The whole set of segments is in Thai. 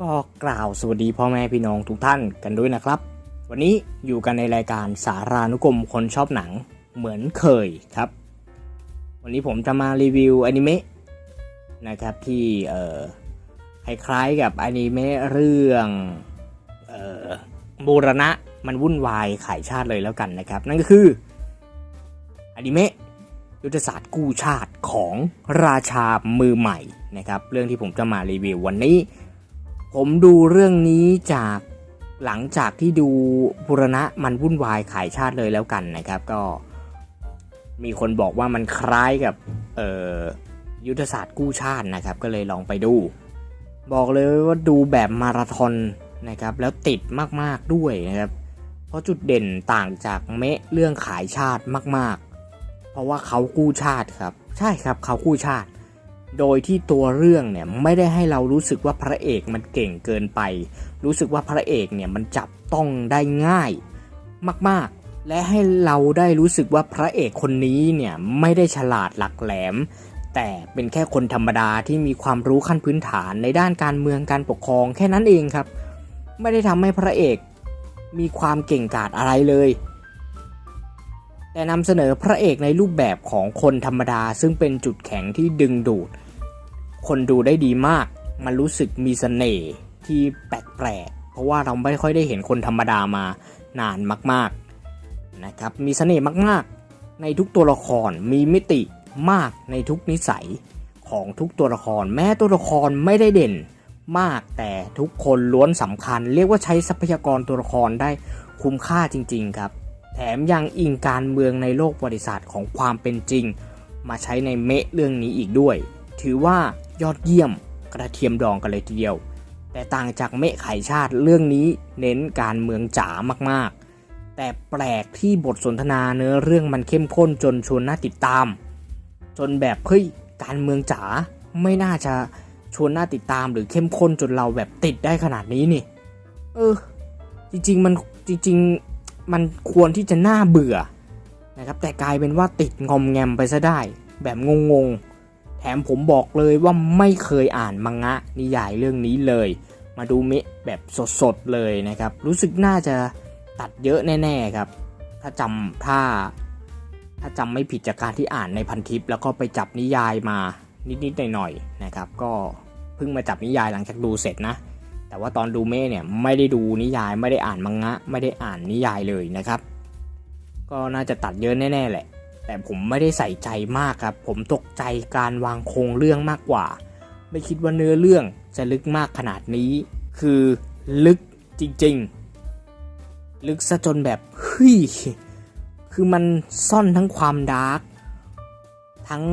ก็กล่าวสวัสดีพ่อแม่พี่น้องทุกท่านกันด้วยนะครับ วันนี้อยู่กันในรายการสารานุกรมคนชอบหนังเหมือนเคยครับ วันนี้ผมจะมารีวิวอนิเมะนะครับที่เอ่อคล้ายๆกับอนิเมะเรื่องเอ่อบูรณะมันวุ่นวายขายชาติเลยแล้วกันนะครับ นั่นก็คืออนิเมะยุทธศาสตร์กู้ชาติของราชามือใหม่นะครับ เรื่องที่ผมจะมารีวิววันนี้ ผมดูเรื่องนี้จากหลังจากที่ดูบุรณะมันวุ่นวายขายชาติเลยแล้วกันนะครับ ก็มีคนบอกว่ามันคล้ายกับเออยุทธศาสตร์กู้ชาตินะครับ ก็เลยลองไปดู บอกเลยว่าดูแบบมาราธอนนะครับ แล้วติดมากๆด้วยนะครับ เพราะจุดเด่นต่างจากเมะเรื่องขายชาติมาก ๆ เพราะว่าเขากู้ชาติครับ ใช่ครับเขากู้ชาติ โดยที่ตัวเรื่องเนี่ยไม่ได้ให้เรารู้สึกว่าพระเอกมันเก่งเกินไป รู้สึกว่าพระเอกเนี่ยมันจับต้องได้ง่ายมากๆ และให้เราได้รู้สึกว่าพระเอกคนนี้เนี่ยไม่ได้ฉลาดหลักแหลม แต่เป็นแค่คนธรรมดาที่มีความรู้ขั้นพื้นฐานในด้านการเมืองการปกครองแค่นั้นเองครับ ไม่ได้ทำให้พระเอกมีความเก่งกาจอะไรเลย แต่นำเสนอพระเอกในรูปแบบของคนธรรมดา ซึ่งเป็นจุดแข็งที่ดึงดูด คนดูได้ดีมาก มันรู้สึกมีเสน่ห์ที่แปลกๆเพราะว่าเราไม่ค่อยได้เห็นคนธรรมดามานานมากๆนะครับมีเสน่ห์มากๆ ในทุกตัวละครมีมิติมากในทุกนิสัยของทุกตัวละคร แม้ตัวละครไม่ได้เด่นมากแต่ทุกคนล้วนสำคัญ เรียกว่าใช้ทรัพยากรตัวละครได้คุ้มค่าจริง ๆ ครับ ถมยังอิงการเมืองในโลกประวัติศาสตร์ของความเป็นจริง มาใช้ในเมะเรื่องนี้อีกด้วย ถือว่ายอดเยี่ยมกระเทียมดองกันเลยทีเดียว แต่ต่างจากเมะไขชาติเรื่องนี้เน้นการเมืองจ๋ามากๆ แต่แปลกที่บทสนทนาเนื้อเรื่องมันเข้มข้นจนชวนน่าติดตาม จนแบบเฮ้ยการเมืองจ๋าไม่น่าจะชวนน่าติดตามหรือเข้มข้นจนเราแบบติดได้ขนาดนี้นี่ เออ จริง ๆ มันจริง ๆ มันควรที่จะน่าเบื่อนะครับแต่กลายเป็นว่าติดงอมแงมไปซะได้ แบบงงๆ แถมผมบอกเลยว่าไม่เคยอ่านมังงะนิยายเรื่องนี้เลย มาดูเมะแบบสดๆเลยนะครับ รู้สึกน่าจะตัดเยอะแน่ๆครับ ถ้าจำถ้า ถ้าจำไม่ผิดจากการที่อ่านในพันทิป แล้วก็ไปจับนิยายมานิดๆหน่อยๆนะครับ ก็เพิ่งมาจับนิยายหลังจากดูเสร็จนะ แต่ว่าตอนดูเม่เนี่ยไม่ได้ดูนิยายไม่ได้อ่านมังงะ ไม่ได้อ่านนิยายเลยนะครับ ก็น่าจะตัดเยอะแน่ๆแหละ แต่ผมไม่ได้ใส่ใจมากครับ ผมตกใจการวางโครงเรื่องมากกว่า ไม่คิดว่าเนื้อเรื่องจะลึกมากขนาดนี้ คือลึกจริงๆ ลึกซะจนแบบเฮ้ยคือมันซ่อนทั้งความดาร์กทั้ง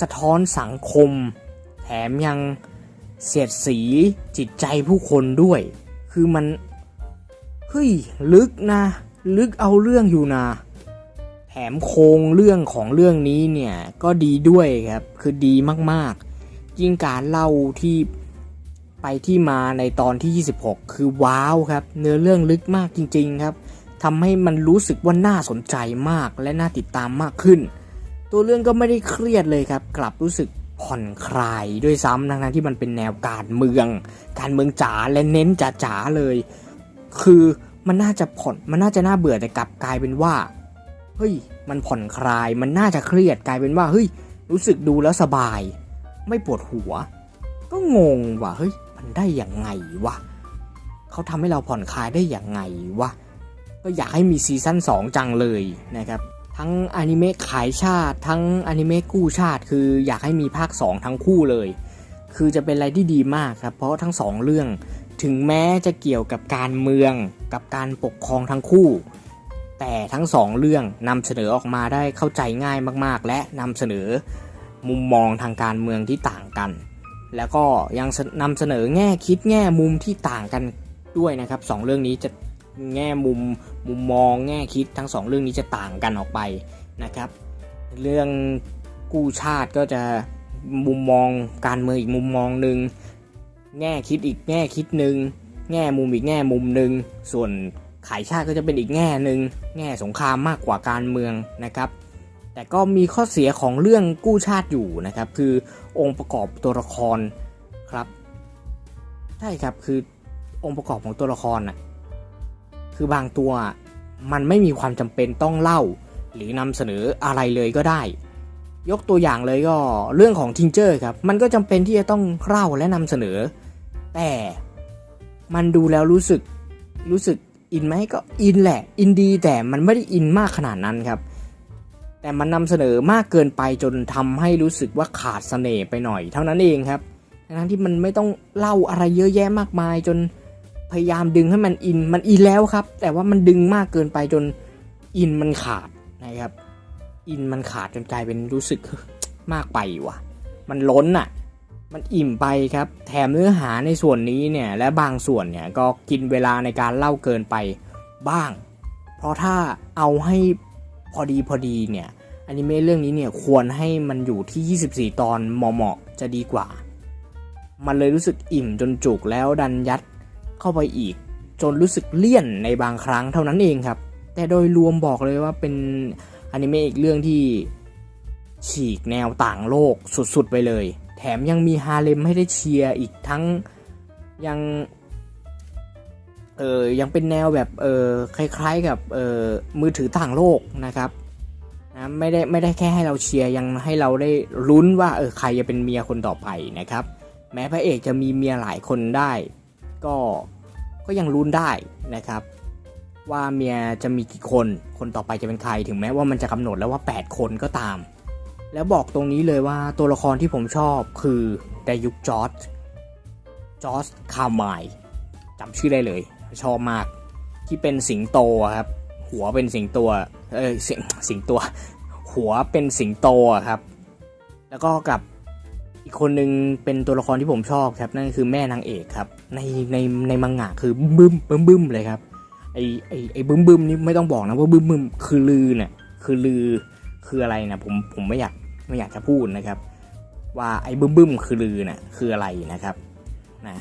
สะท้อนสังคม แถมยัง เสียดสีจิตใจผู้คนด้วย คือมัน เฮ้ย ลึกนะ ลึกเอาเรื่องอยู่นะ แถมโครงเรื่องของเรื่องนี้เนี่ย ก็ดีด้วยครับ คือดีมากๆ ยิ่งการเล่าที่ไปที่มาในตอนที่ 26 คือว้าวครับ เนื้อเรื่องลึกมากจริง ๆ ครับทำให้มันรู้สึกว่าน่าสนใจมากและน่าติดตามมากขึ้น ตัวเรื่องก็ไม่ได้เครียดเลยครับ กลับรู้สึก ผ่อนคลายด้วยซ้ำทั้งที่มันเป็นแนวการเมือง การเมืองจ๋าและเน้นจ๋าๆเลย คือมันน่าจะผ่อนมันน่าจะน่าเบื่อแต่กลับกลายเป็นว่าเฮ้ยมันผ่อนคลายมันน่าจะเครียดกลายเป็นว่าเฮ้ยรู้สึกดูแล้วสบาย ไม่ปวดหัว ก็งงว่าเฮ้ยมันได้อย่างไงวะเขาทำให้เราผ่อนคลายได้อย่างไงวะก็อยากให้มีซีซั่น2จังเลยนะครับ ทั้งอนิเมะขายชาติ ทั้งอนิเมะกู้ชาติ คืออยากให้มีภาค 2 ทั้งคู่เลย คือจะเป็นอะไรที่ดีมากครับ เพราะทั้งสองเรื่อง ถึงแม้จะเกี่ยวกับการเมืองกับการปกครองทั้งคู่ แต่ทั้งสองเรื่องนำเสนอออกมาได้เข้าใจง่ายมากๆ และนำเสนอมุมมองทางการเมืองที่ต่างกัน แล้วก็ยังนำเสนอแง่คิดแง่มุมที่ต่างกันด้วยนะครับสองเรื่องนี้จะ แง่มุมมุมมองแง่คิดทั้งสองเรื่องนี้จะต่างกันออกไปนะครับ เรื่องกู้ชาติก็จะมุมมองการเมืองอีกมุมมองหนึ่งแง่คิดอีกแง่คิดหนึ่งแง่มุมอีกแง่มุมหนึ่งส่วนขายชาติก็จะเป็นอีกแง่หนึ่งแง่สงครามมากกว่าการเมืองนะครับ แต่ก็มีข้อเสียของเรื่องกู้ชาติอยู่นะครับ คือองค์ประกอบตัวละครครับ ใช่ครับคือองค์ประกอบของตัวละครน่ะ คือบางตัวมันไม่มีความจำเป็นต้องเล่า หรือนำเสนออะไรเลยก็ได้ ยกตัวอย่างเลยก็เรื่องของทิงเจอร์ครับ มันก็จำเป็นที่จะต้องเล่าและนำเสนอ แต่มันดูแล้วรู้สึกรู้สึกอินไหมก็อินแหละ อินดีแต่มันไม่ได้อินมากขนาดนั้นครับ แต่มันนำเสนอมากเกินไปจนทำให้รู้สึกว่าขาดเสน่ห์ไปหน่อย เท่านั้นเองครับทั้งที่มันไม่ต้องเล่าอะไรเยอะแยะมากมายจน พยายามดึงให้มันอินมันอินแล้วครับ แต่ว่ามันดึงมากเกินไปจนอินมันขาดนะครับ อินมันขาดจนกลายเป็นรู้สึกมากไปว่ะ มันล้นอะ มันอิ่มไปครับ แถมเนื้อหาในส่วนนี้เนี่ยและบางส่วนเนี่ยก็กินเวลาในการเล่าเกินไปบ้าง เพราะถ้าเอาให้พอดีพอดีเนี่ยอนิเมะเรื่องนี้เนี่ยควรให้มันอยู่ที่ 24 ตอนเหมาะๆจะดีกว่า มันเลยรู้สึกอิ่มจนจุกแล้วดันยัด เข้าไปอีก จนรู้สึกเลี่ยนในบางครั้งเท่านั้นเองครับ แต่โดยรวมบอกเลยว่าเป็นอนิเมะอีกเรื่องที่ฉีกแนวต่างโลกสุดๆไปเลย แถมยังมีฮาเลมให้ได้เชียร์อีกทั้งยังเออยังเป็นแนวแบบเออคล้ายๆกับเออมือถือต่างโลกนะครับนะไม่ได้ไม่ได้แค่ให้เราเชียร์ยังให้เราได้ลุ้นว่าเออใครจะเป็นเมียคนต่อไปนะครับ แม้พระเอกจะมีเมียหลายคนได้ ก็ก็ยังลุ้นได้นะครับ ว่าเมียจะมีกี่คนคนต่อไปจะเป็นใครถึงแม้ว่ามันจะกำหนดแล้วว่า 8 คนก็ตาม แล้วบอกตรงนี้เลยว่าตัวละครที่ผมชอบคือไดยุกจอร์จจอร์จคาร์ไมล์จำชื่อได้เลย ชอบมากที่เป็นสิงโตครับ หัวเป็นสิงตัวเอ้ยสิงสิงตัว หัวเป็นสิงโตครับ แล้วก็กับ อีกคนนึงเป็นตัวละครที่ผมชอบครับ นั่นคือแม่นางเอกครับ ในในในมังงะคือบึ้มบึ้มบึ้มเลยครับไอไอไอบึ้มบึ้มนี่ไม่ต้องบอกนะว่าบึ้มบึ้มคือลือเนี่ยคือลือคืออะไรนะผมผมไม่อยากไม่อยากจะพูดนะครับ ว่าไอ้บึ้มบึ้มคือลือน่ะคืออะไรนะครับนะ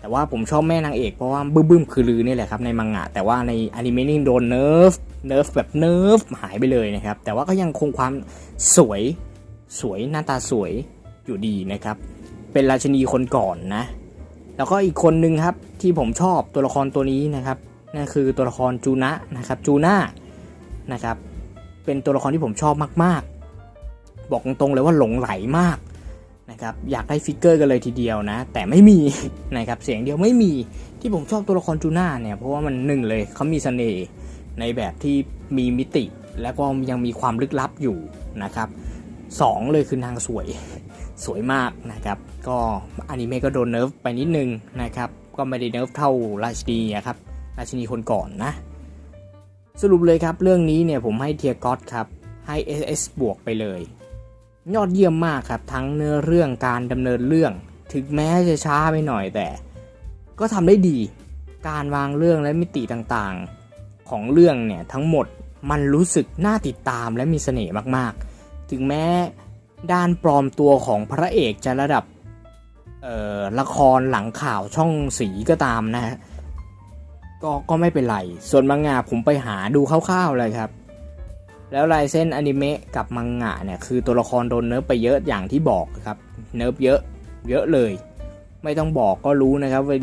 แต่ว่าผมชอบแม่นางเอกเพราะว่าบึ้มบึ้มคือลือนี่แหละครับในมังงะ แต่ว่าในอนิเมะนี่โดนเนิร์ฟเนิร์ฟแบบเนิร์ฟหายไปเลยนะครับ แต่ว่าก็ยังคงความสวยสวยหน้าตาสวย อยู่ดีนะครับ เป็นราชินีคนก่อนนะ แล้วก็อีกคนนึงครับที่ผมชอบตัวละครตัวนี้นะครับนั่นคือตัวละครจูนะนะครับจูน่านะครับ เป็นตัวละครที่ผมชอบมากๆ บอกตรงๆเลยว่าหลงไหลมากนะครับอยากได้ฟิกเกอร์กันเลยทีเดียวนะ แต่ไม่มีนะครับเสียงเดียวไม่มีที่ผมชอบตัวละครจูน่าเนี่ยเพราะว่ามันหนึ่งเลยเขามีเสน่ห์ในแบบที่มีมิติ และก็ยังมีความลึกลับอยู่นะครับสองเลยคือนางสวย สวยมากนะครับ ก็อนิเมะก็โดนเนิร์ฟไปนิดนึงนะครับ ก็ไม่ได้เนิร์ฟเท่าราชินีครับ ราชินีคนก่อนนะ สรุปเลยครับ เรื่องนี้เนี่ยผมให้เทียร์ก็อตครับ ให้ SS บวกไปเลย ยอดเยี่ยมมากครับ ทั้งเนื้อเรื่องการดำเนินเรื่อง ถึงแม้จะช้าไปหน่อยแต่ ก็ทำได้ดี การวางเรื่องและมิติต่างๆ ของเรื่องเนี่ยทั้งหมดมันรู้สึกน่าติดตามและมีเสน่ห์มากๆ ถึงแม้ ด้านปลอมตัวของพระเอกจะระดับละครหลังข่าวช่องสีก็ตามนะฮะก็ก็ไม่เป็นไร ส่วนมังงะผมไปหาดูคร่าวๆเลยครับ แล้วลายเส้นอนิเมะกับมังงะเนี่ยคือตัวละครโดนเนิร์ฟไปเยอะอย่างที่บอกครับ เนิร์ฟเยอะเยอะเลย ไม่ต้องบอกก็รู้นะครับว่า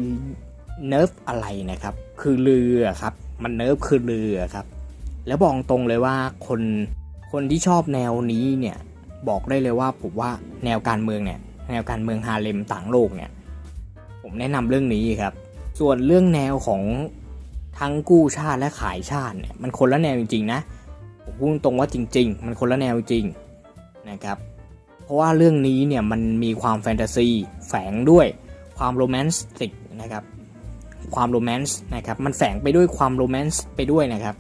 เนิร์ฟอะไรนะครับ คือเรือครับ มันเนิร์ฟคือเรือครับ แล้วบอกตรงเลยว่าคนคนที่ชอบแนวนี้เนี่ย บอกได้เลยว่าผมว่าแนวการเมืองเนี่ยแนวการเมืองฮาเลมต่างโลกเนี่ยผมแนะนำเรื่องนี้ครับ ส่วนเรื่องแนวของทั้งกู้ชาติและขายชาติเนี่ยมันคนละแนวจริงๆนะผมพูดตรงว่าจริง ๆ มันคนละแนวจริงนะครับเพราะว่าเรื่องนี้เนี่ยมันมีความแฟนตาซีแฝงด้วยความโรแมนติกนะครับความโรแมนต์นะครับมันแฝงไปด้วยความโรแมนต์ไปด้วยนะครับ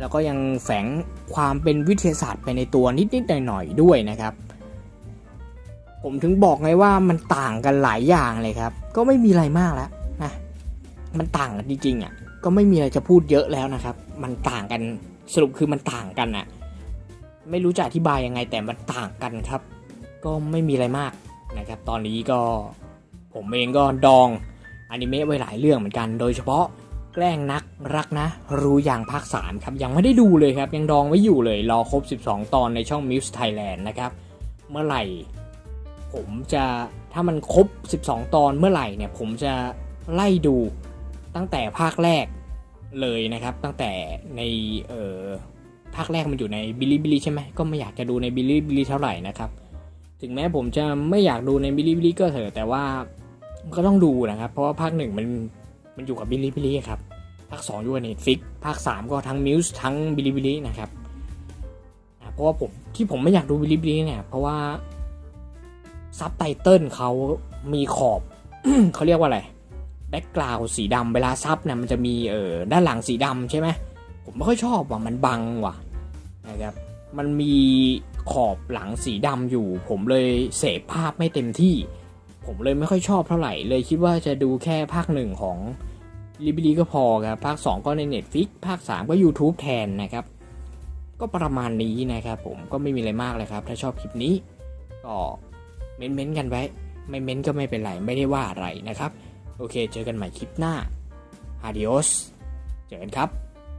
แล้วก็ยังแฝงความเป็นวิทยาศาสตร์ไปในตัวนิดๆหน่อยๆด้วยนะครับ ผมถึงบอกไงว่ามันต่างกันหลายอย่างเลยครับ ก็ไม่มีอะไรมากแล้วนะมันต่างกันจริงๆอะก็ไม่มีอะไรจะพูดเยอะแล้วนะครับ มันต่างกันสรุปคือมันต่างกันอะไม่รู้จะอธิบายยังไงแต่มันต่างกันครับ ก็ไม่มีอะไรมากนะครับ ตอนนี้ก็ผมเองก็ดองอนิเมะไว้หลายเรื่องเหมือนกัน โดยเฉพาะ แกล้งนักรักนะ รู้อย่างภาคสามครับ ยังไม่ได้ดูเลยครับ ยังดองไว้อยู่เลย รอครบ 12 ตอนในช่อง Muse Thailand นะครับ เมื่อไหร่ ผมจะถ้ามันครบ 12 ตอนเมื่อไหร่เนี่ย ผมจะไล่ดูตั้งแต่ภาคแรกเลยนะครับ ตั้งแต่ในเอ่อภาคแรกมันอยู่ในบิลิบิลิใช่ไหมก็ไม่อยากจะดูในบิลิบิลิเท่าไหร่นะครับถึงแม้ผมจะไม่อยากดูในบิลิบิลิก็เถอะแต่ว่าก็ต้องดูนะครับ เพราะว่าภาคหนึ่งมันมันอยู่กับบิลิบิลิครับ ภาค2อยู่กับเน็ตฟิกภาค 3 ก็ทั้งมิวส์ทั้งบิลิบิลินะครับเพราะว่าผมที่ผมไม่อยากดูบิลิบิลิเนี่ยเพราะว่าซับไตเติลเขามีขอบ เขาเรียกว่าอะไรแบ็กกราวสีดำเวลาซับเนี่ยมันจะมีเออด้านหลังสีดำใช่ไหมผมไม่ค่อยชอบว่ะมันบังว่ะนะครับมันมีขอบหลังสีดำอยู่ ผมเลยเสพภาพไม่เต็มที่ ผมเลยไม่ค่อยชอบเท่าไหร่เลยคิดว่าจะดูแค่ภาคหนึ่งของ ลิบิลีก็พอครับภาค 2 ก็ใน Netflix ภาค 3 ก็ YouTube แทนนะครับ ก็ประมาณนี้นะครับผมก็ไม่มีอะไรมากเลยครับ ถ้าชอบคลิปนี้ ก็เม้นๆกันไว้ ไม่เม้นก็ไม่เป็นไร ไม่ได้ว่าอะไรนะครับ โอเค เจอกันใหม่คลิปหน้าฮาดิโอสเจอกันครับ